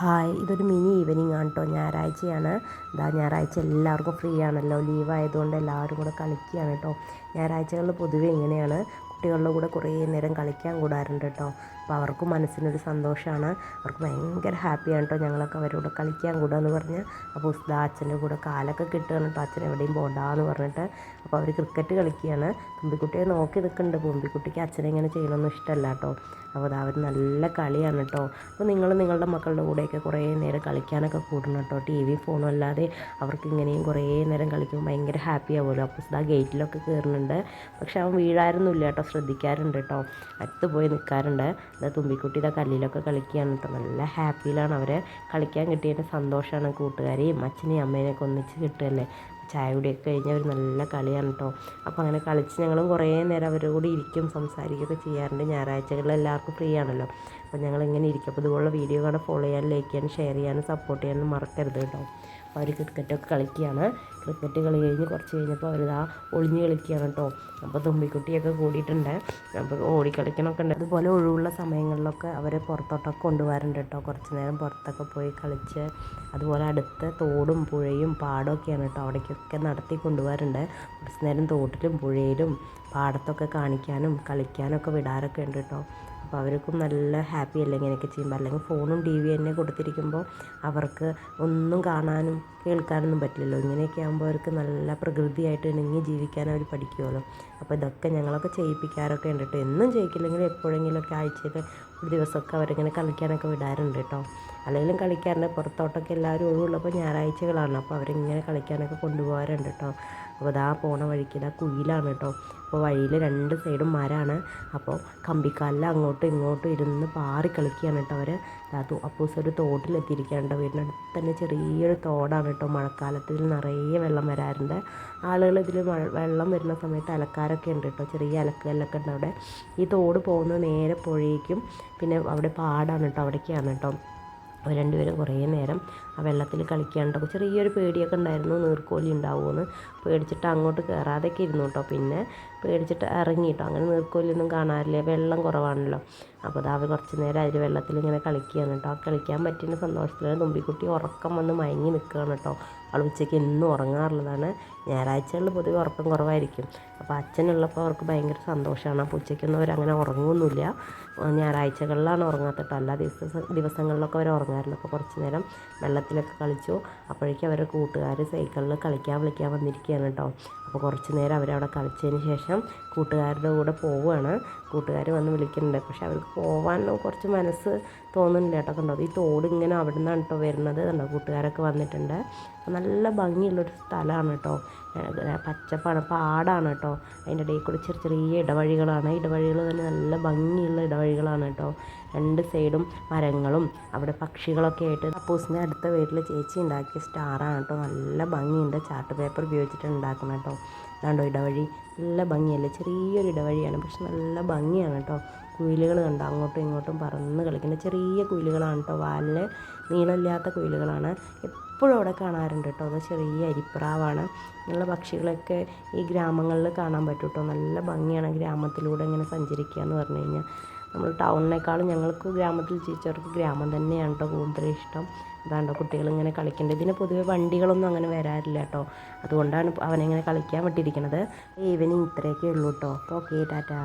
Hi ഇതൊരു mini evening ആണ് കേട്ടോ ഞായറാഴ്ചയാണ്. ഇതാ ഞായറാഴ്ച എല്ലാവർക്കും ഫ്രീ ആണല്ലോ. ലീവ് ആയതുകൊണ്ട് എല്ലാവരും കൂടെ കളിക്കുകയാണ് കേട്ടോ ഞായറാഴ്ചകളിൽ പൊതുവേ ഇങ്ങനെയാണ്. കുട്ടികളുടെ കൂടെ കുറേ നേരം കളിക്കാൻ കൂടാറുണ്ട് കേട്ടോ അപ്പോൾ അവർക്കും മനസ്സിനൊരു സന്തോഷമാണ്. അവർക്ക് ഭയങ്കര ഹാപ്പിയാണ് കേട്ടോ ഞങ്ങളൊക്കെ അവരോട് കളിക്കാൻ കൂടാന്ന് പറഞ്ഞ്. അപ്പോൾ ഉസ്താ അച്ഛന്റെ കൂടെ കാലൊക്കെ കിട്ടുകയാണ് കേട്ടോ അച്ഛൻ എവിടെയും പോണ്ടാന്ന് പറഞ്ഞിട്ട്. അപ്പോൾ അവർ ക്രിക്കറ്റ് കളിക്കുകയാണ്. തുമ്പിക്കുട്ടിയെ നോക്കി നിൽക്കുന്നുണ്ട്. തുമ്പിക്കുട്ടിക്ക് അച്ഛനെ ഇങ്ങനെ ചെയ്യണമെന്ന് ഇഷ്ടമല്ല കേട്ടോ അപ്പോൾ അവർ നല്ല കളിയാണ് കേട്ടോ അപ്പോൾ നിങ്ങൾ നിങ്ങളുടെ മക്കളുടെ കൂടെയൊക്കെ കുറേ നേരം കളിക്കാനൊക്കെ കൂടണം കേട്ടോ. ടി വി ഫോണും അല്ലാതെ അവർക്ക് ഇങ്ങനെയും കുറേ നേരം കളിക്കുമ്പോൾ ഭയങ്കര ഹാപ്പി ആവുമല്ലോ. അപ്പോൾ ഇതാ ഗേറ്റിലൊക്കെ കയറുന്നുണ്ട് പക്ഷെ അവൻ വീഴായിരുന്നില്ല കേട്ടോ. ശ്രദ്ധിക്കാറുണ്ട് കേട്ടോ. അടുത്ത് പോയി നിൽക്കാറുണ്ട് ഇതാ തുമ്പിക്കുട്ടി ഇതാ കല്ലിലൊക്കെ കളിക്കുകയാണ് കേട്ടോ. നല്ല ഹാപ്പിയിലാണ് അവരെ. കളിക്കാൻ കിട്ടിയതിന്റെ സന്തോഷമാണ് കൂട്ടുകാരെയും അച്ഛനെയും അമ്മേനെയൊക്കെ ഒന്നിച്ച് കിട്ടുകയല്ലേ. ചായ കുടിയൊക്കെ കഴിഞ്ഞ് അവർ നല്ല കളിയാണ് കേട്ടോ അപ്പോൾ അങ്ങനെ കളിച്ച് ഞങ്ങളും കുറേ നേരം അവരുടെ കൂടെ ഇരിക്കും സംസാരിക്കുകയൊക്കെ ചെയ്യാറുണ്ട്. ഞായറാഴ്ചകളിൽ എല്ലാവർക്കും ഫ്രീ ആണല്ലോ. അപ്പോൾ ഞങ്ങൾ ഇങ്ങനെ ഇരിക്കും. അപ്പോൾ ഇതുപോലുള്ള വീഡിയോ കാണാൻ ഫോളോ ചെയ്യാനും ലൈക്ക് ചെയ്യാനും ഷെയർ ചെയ്യാനും സപ്പോർട്ട് ചെയ്യാനും മറക്കരുത് കേട്ടോ അവർ ക്രിക്കറ്റൊക്കെ കളിക്കുകയാണ്. ക്രിക്കറ്റ് കളി കഴിഞ്ഞ് കുറച്ച് കഴിഞ്ഞപ്പോൾ അവരിതാ ഒളിഞ്ഞ് കളിക്കുകയാണ് കേട്ടോ. അപ്പോൾ തുമ്പിക്കുട്ടിയൊക്കെ കൂടിയിട്ടുണ്ട്. അപ്പോൾ ഓടിക്കളിക്കണമൊക്കെ ഉണ്ട്. അതുപോലെ ഒഴിവുള്ള സമയങ്ങളിലൊക്കെ അവരെ പുറത്തോട്ടൊക്കെ കൊണ്ടുപോകാറുണ്ട് കേട്ടോ. കുറച്ച് നേരം പുറത്തൊക്കെ പോയി കളിച്ച് അതുപോലെ അടുത്ത തോടും പുഴയും പാടമൊക്കെയാണ് കേട്ടോ അവിടേക്കൊക്കെ നടത്തി കൊണ്ടുപോകാറുണ്ട് കുറച്ച് നേരം തോട്ടിലും പുഴയിലും പാടത്തൊക്കെ കാണിക്കാനും കളിക്കാനൊക്കെ വിടാറൊക്കെ ഉണ്ട് കേട്ടോ. അപ്പോൾ അവർക്കും നല്ല ഹാപ്പി അല്ലേ ഇങ്ങനെയൊക്കെ ചെയ്യുമ്പോൾ അല്ലെങ്കിൽ ഫോണും ടി വി തന്നെ കൊടുത്തിരിക്കുമ്പോൾ അവർക്ക് ഒന്നും കാണാനും കേൾക്കാനൊന്നും പറ്റില്ലല്ലോ. ഇങ്ങനെയൊക്കെ ആകുമ്പോൾ അവർക്ക് നല്ല പ്രകൃതിയായിട്ട് ഇണങ്ങി ജീവിക്കാൻ അവർ പഠിക്കുമല്ലോ അപ്പോൾ ഇതൊക്കെ ഞങ്ങളൊക്കെ ചെയ്യിപ്പിക്കാറൊക്കെ ഉണ്ട് കേട്ടോ. എന്നും ചെയ്യിക്കില്ലെങ്കിൽ എപ്പോഴെങ്കിലുമൊക്കെ ആഴ്ചയിൽ ഒരു ദിവസമൊക്കെ അവരിങ്ങനെ കളിക്കാനൊക്കെ വിടാറുണ്ട് കേട്ടോ. അല്ലെങ്കിലും കളിക്കാറുണ്ട്. പുറത്തോട്ടൊക്കെ എല്ലാവരും ഒഴിവുള്ളപ്പോൾ ഞായറാഴ്ചകളാണ്. അപ്പോൾ അവരിങ്ങനെ കളിക്കാനൊക്കെ കൊണ്ടുപോകാറുണ്ട് കേട്ടോ. അപ്പോൾ ഇതാ പോണ വഴിക്ക് ഇതാ കുയിലാണ് കേട്ടോ. അപ്പോൾ വഴിയിൽ രണ്ട് സൈഡും മരമാണ് അപ്പോൾ കമ്പിക്കാലിൽ അങ്ങോട്ടും ഇങ്ങോട്ടും ഇരുന്ന് പാറി കളിക്കുകയാണ് കേട്ടോ അവർ അത് അപ്പൂസ് ഒരു തോട്ടിലെത്തിയിരിക്കുകയാണ് കേട്ടോ വീടിനടുത്ത് തന്നെ ചെറിയൊരു തോടാണ് കേട്ടോ. മഴക്കാലത്ത് ഇതിൽ നിറയെ വെള്ളം വരാറുണ്ട്. ആളുകൾ ഇതിൽ വെള്ളം വരുന്ന സമയത്ത് അലക്കാരൊക്കെ ഉണ്ട് കേട്ടോ. ചെറിയ അലക്കല്ലൊക്കെ ഉണ്ട് അവിടെ. ഈ തോട് പോകുന്നത് നേരെ പുഴയ്ക്കും പിന്നെ അവിടെ പാടാണ് കേട്ടോ. അവിടേക്കാണ് കേട്ടോ. അവർ രണ്ടുപേരും കുറേ നേരം ആ വെള്ളത്തിൽ കളിക്കാണ്ടോ ചെറിയൊരു പേടിയൊക്കെ ഉണ്ടായിരുന്നു. നീർക്കോലി ഉണ്ടാവുമെന്ന് പേടിച്ചിട്ട് അങ്ങോട്ട് കയറാതെയൊക്കെ ഇരുന്നു കേട്ടോ. പിന്നെ പേടിച്ചിട്ട് ഇറങ്ങിയിട്ടോ അങ്ങനെ നീർക്കോലിയൊന്നും കാണാറില്ല. വെള്ളം കുറവാണല്ലോ. അപ്പോൾ അത് അവർ കുറച്ച് നേരം അതിൽ വെള്ളത്തിൽ ഇങ്ങനെ കളിക്കുകയാണ് കേട്ടോ. ആ കളിക്കാൻ പറ്റുന്ന സന്തോഷത്തിലാണ്. തുമ്പിക്കുട്ടി ഉറക്കം വന്ന് മയങ്ങി നിൽക്കുകയാണ് കേട്ടോ. അവൾ ഉച്ചയ്ക്ക് എന്നും ഉറങ്ങാറുള്ളതാണ്. ഞായറാഴ്ചകളിൽ പൊതുവെ ഉറക്കം കുറവായിരിക്കും. അപ്പോൾ അച്ഛനുള്ളപ്പോൾ അവർക്ക് ഭയങ്കര സന്തോഷമാണ്. അപ്പോൾ ഉച്ചയ്ക്കൊന്നും അവരങ്ങനെ ഉറങ്ങുന്നില്ല ഞായറാഴ്ചകളിലാണ് ഉറങ്ങാത്തട്ടോ എല്ലാ ദിവസ ദിവസങ്ങളിലൊക്കെ അവർ ഉറങ്ങാറുണ്ട്. അപ്പോൾ കുറച്ച് നേരം വെള്ളത്തിലൊക്കെ കളിച്ചു. അപ്പോഴേക്കും അവരുടെ കൂട്ടുകാർ സൈക്കിളിൽ കളിക്കാൻ വിളിക്കാൻ വന്നിരിക്കുകയാണ് കേട്ടോ. അപ്പോൾ കുറച്ച് നേരം അവരവിടെ കളിച്ചതിന് ശേഷം കൂട്ടുകാരുടെ കൂടെ പോവുകയാണ്. കൂട്ടുകാർ വന്ന് വിളിക്കുന്നുണ്ട്. പക്ഷെ അവർക്ക് പോകാൻ കുറച്ച് മനസ്സ് തോന്നുന്നില്ല കേട്ടോ. കണ്ടോ ഈ തോട് ഇങ്ങനെ അവിടെ നിന്നാണ് കേട്ടോ വരുന്നത്. കണ്ടോ കൂട്ടുകാരൊക്കെ വന്നിട്ടുണ്ട്. നല്ല ഭംഗിയുള്ളൊരു സ്ഥലമാണ് കേട്ടോ. പച്ചപ്പാണ് പാടാണ് കേട്ടോ. അതിന്റെ ഇടയിൽ കൂടി ചെറിയ ചെറിയ ഇടവഴികളാണ്. ഇടവഴികൾ തന്നെ നല്ല ഭംഗിയുള്ള ഇടവഴികളാണ് കേട്ടോ. രണ്ട് സൈഡും മരങ്ങളും അവിടെ പക്ഷികളൊക്കെ ആയിട്ട്. അപ്പൂസിന്റെ അടുത്ത വീട്ടിൽ ചേച്ചി ഉണ്ടാക്കിയ സ്റ്റാറാണ് കേട്ടോ. നല്ല ഭംഗിയുണ്ട്. ചാർട്ട് പേപ്പർ ഉപയോഗിച്ചിട്ട് ഉണ്ടാക്കണം കേട്ടോ. അതാണ്ടോ ഇടവഴി. നല്ല ഭംഗിയല്ലേ? ചെറിയൊരു ഇടവഴിയാണ് പക്ഷെ നല്ല ഭംഗിയാണ് കേട്ടോ. കുയിലുകൾ കണ്ട? അങ്ങോട്ടും ഇങ്ങോട്ടും പറന്ന് കളിക്കുന്ന ചെറിയ കുയിലുകളാണ് കേട്ടോ വാലിന് നീളമില്ലാത്ത കുയിലുകളാണ്. എപ്പോഴും അവിടെ കാണാറുണ്ട് കേട്ടോ അത് ചെറിയ അരിപ്രാവാണ്. നല്ല പക്ഷികളൊക്കെ ഈ ഗ്രാമങ്ങളിൽ കാണാൻ പറ്റും കേട്ടോ നല്ല ഭംഗിയാണ് ഗ്രാമത്തിലൂടെ ഇങ്ങനെ സഞ്ചരിക്കുക എന്ന് പറഞ്ഞു കഴിഞ്ഞാൽ. നമ്മൾ ടൗണിനേക്കാളും ഞങ്ങൾക്ക് ഗ്രാമത്തിൽ ജീവിച്ചവർക്ക് ഗ്രാമം തന്നെയാണ് കേട്ടോ കൂടുതൽ ഇഷ്ടം. അതാണ്ടോ കുട്ടികൾ ഇങ്ങനെ കളിക്കേണ്ടത്. ഇതിന് പൊതുവെ വണ്ടികളൊന്നും അങ്ങനെ വരാറില്ല കേട്ടോ അതുകൊണ്ടാണ് അവനിങ്ങനെ കളിക്കാൻ വിട്ടിരിക്കുന്നത് ഈവനിങ് ഇത്രയൊക്കെ ഉള്ളൂ കേട്ടോ ഓക്കെ ടാറ്റാ.